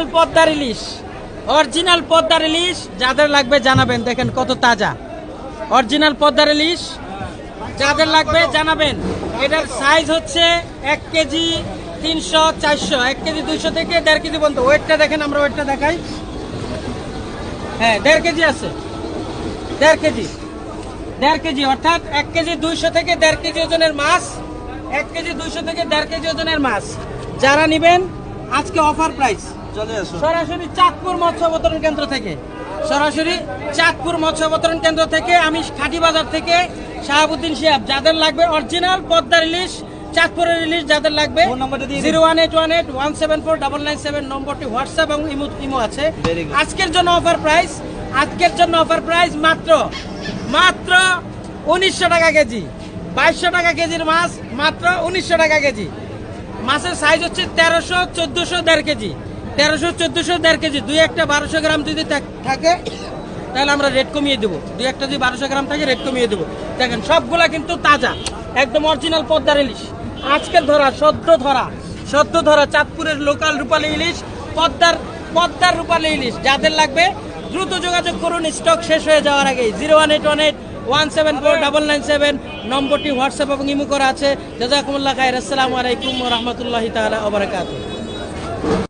Original পদ্মার ইলিশ original পদ্মার ইলিশ যাদের লাগবে জানাবেন। দেখেন কত তাজা। অরিজিনাল পদ্মার ইলিশ যাদের লাগবে জানাবেন। এটার সাইজ হচ্ছে এক কেজি তিনশো চারশো। এক কেজি দুইশো থেকে দেড় কেজি পর্যন্ত। ওয়েটটা দেখেন, আমরা ওয়েটটা দেখাই। হ্যাঁ দেড় কেজি আছে। দেড় কেজি। দেড় কেজি, অর্থাৎ এক কেজি দুইশো থেকে দেড় কেজি ওজনের মাছ। এক কেজি দুইশো থেকে দেড় কেজি ওজনের মাছ। যারা নেবেন, আজকে অফার প্রাইস সরাসরি চাঁদপুর মৎস্য অবতরণ কেন্দ্র থেকে। সরাসরি চাঁদপুর মৎস্য অবতরণ কেন্দ্র থেকে আমি খাটি বাজার থেকে শাহাবুদ্দিন শিহাব যাদের লাগবে অরিজিনাল পদ্মার ইলিশ চাঁদপুরের ইলিশ যাদের লাগবে zero one eight one eight one seven four double nine seven নম্বরটি হোয়াটসঅ্যাপ এবং ইমো ইমো আছে। আজকের জন্য অফার প্রাইস আজকের জন্য অফার প্রাইস মাত্র মাত্র উনিশশো টাকা কেজি। বাইশশো টাকা কেজির মাছ মাত্র উনিশশো টাকা কেজি। মাছের সাইজ হচ্ছে তেরোশো চোদ্দোশো দেড় কেজি। তেরোশো, চোদ্দশো, দেড় কেজি। দুই একটা বারোশো গ্রাম যদি থাকে, তাহলে আমরা রেট কমিয়ে দেবো। দুই একটা যদি বারোশো গ্রাম থাকে, রেট কমিয়ে দেবো। দেখেন, সবগুলা কিন্তু তাজা, একদম অরিজিনাল পদ্মার ইলিশ। আজকের ধরা, সদ্য ধরা সদ্য ধরা চাঁদপুরের লোকাল রূপালী ইলিশ, পদ্মার পদ্মার রূপালী ইলিশ। যাদের লাগবে, দ্রুত যোগাযোগ করুন স্টক শেষ হয়ে যাওয়ার আগে। Zero one eight one eight, one seven four double nine seven, নম্বরটি হোয়াটসঅ্যাপ এবং ইমো করা আছে। জাজাকুমুল্লাহ খায়ের আসসালামু আলাইকুম রহমতুল্লাহি তাআলা ওয়া বারাকাতুহু।